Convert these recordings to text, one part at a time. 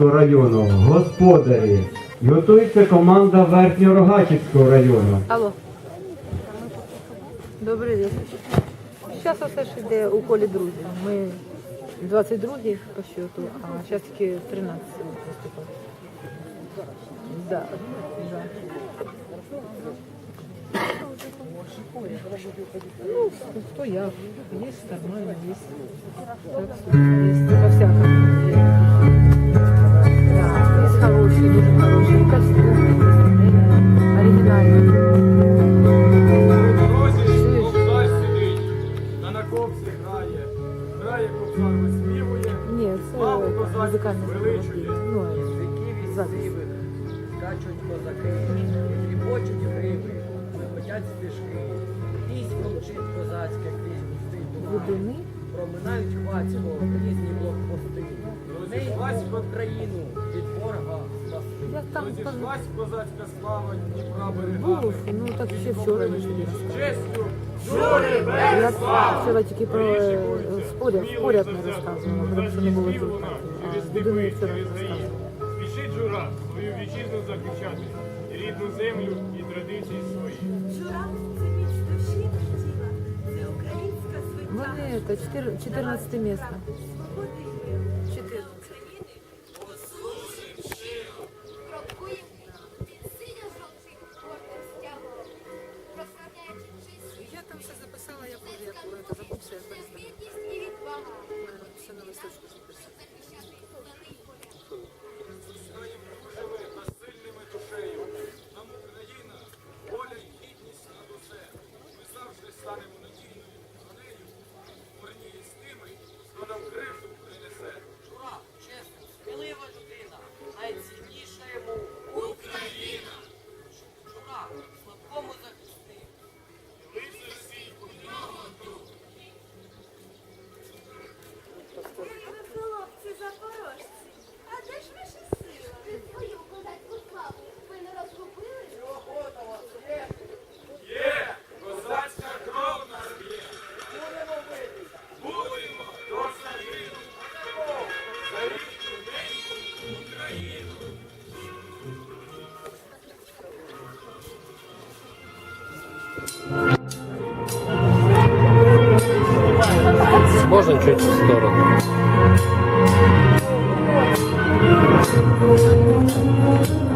району, господарі. Готується команда Верхньорогачівського району. Алло. Добрий вечір. Зараз все ж йде у колі друзів. Ми 22-й по счету, а зараз тільки 13 виступають. Да, да. Ну, кто я? Есть нормально, есть. Так, есть висмівує, Ні, це Славу козацьку музикальне звеличує. Ну, Віків і запис. скачуть козаки, тріпочуть гриби, виходять стежки, пісню мчить козацьке крізь густий туман. глибини. Проминають хвацько різні блокпости. Не йдуть в Україну від ворога спасти. Я там розійшлась козацька слава Дніпра був, берегами. ну так ще вчора не собі. Честю, вчора тільки про е, споряд, споряд не розказувала, тому що не було тут. А вчора розказувала. Спішить жура свою вітчизну захищати, рідну землю і традиції свої. Жура це міць душі та тіла, це українська звиття. Вони це 14 місце. Свободи там все записала, я це забувся, я перестала. Все на листочку записала. Можно чуть в сторону. Вміли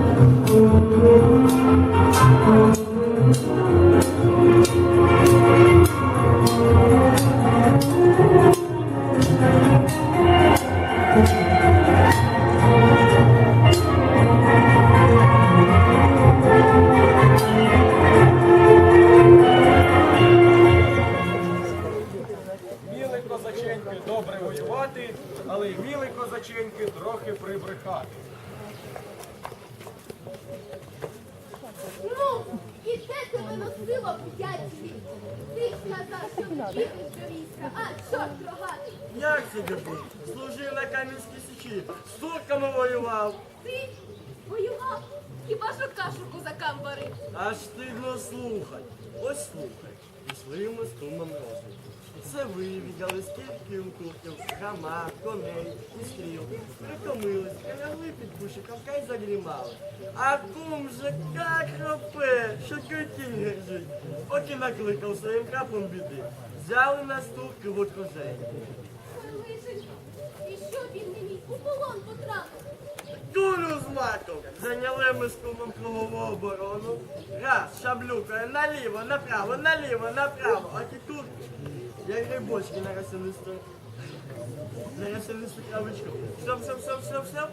прибрехати. Ну, і де тебе носило п'ять літ? Ти сказав, що їдеш до війська, а чорт рогатий. Як це тобі? Служив на Кам'янській Січі, з турками воював. Ти воював, хіба що кашу козакам варив. Аж стидно слухать. Ось слухай. І своїми струмами розуму. Це ви віддали скільки у турків, хама, коней стріл. Притомились, прилягли під кущиком, кай задрімали. А кум же як хропе, що кютінь гержить. От і накликав своїм крапом біди. Взяли нас турки в окруження. Лишенько, і що він не міг у полон потрапити? Кулю з маком! Зайняли ми з кумом кругову оборону. Раз, шаблюкає наліво, направо, наліво, направо. А ті турки, як грибочки на росинисту. На росинисту травичку. Все, все, все, все, все.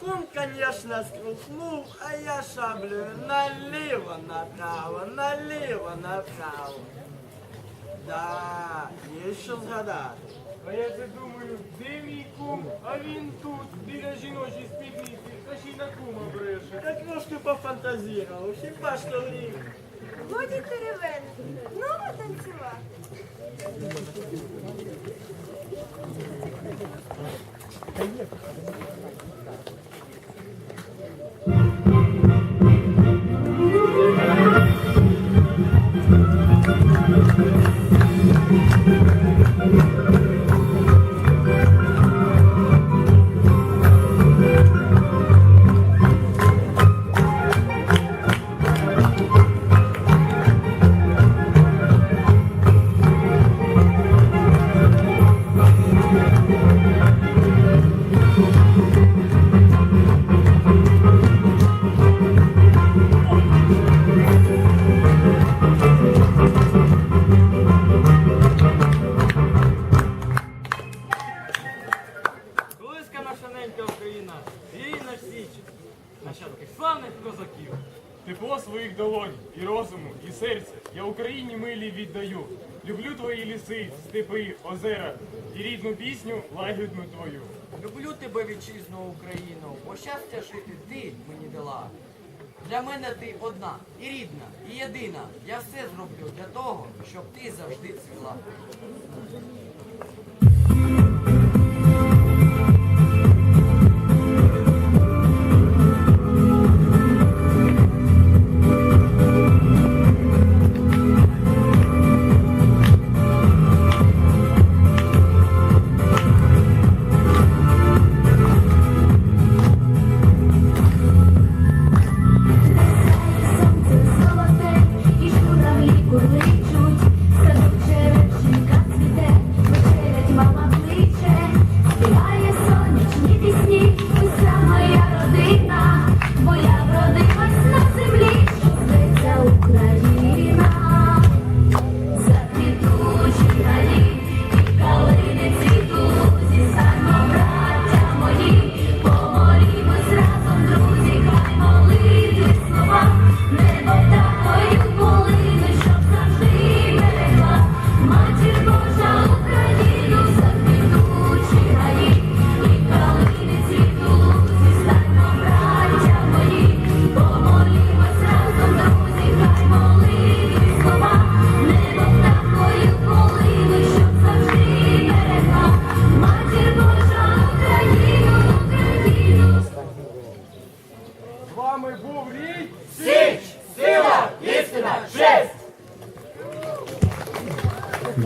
Кум, конечно, струхнув, а я шаблею наліво, направо, наліво, направо. Да, є що згадати. А я це думаю, де мій кум, а він тут, біля жіночій спідниці, та ще й на кума бреше. Я трошки пофантазірував, хіба що гріх. Годі теревен, знову танцювати. Thank you. Своїх долонь, і розуму, і серця я Україні милі віддаю. Люблю твої ліси, степи, озера і рідну пісню лагідну твою. Люблю тебе, вітчизну Україну, бо щастя жити ти мені дала. Для мене ти одна, і рідна, і єдина. Я все зроблю для того, щоб ти завжди цвіла.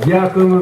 Дякуємо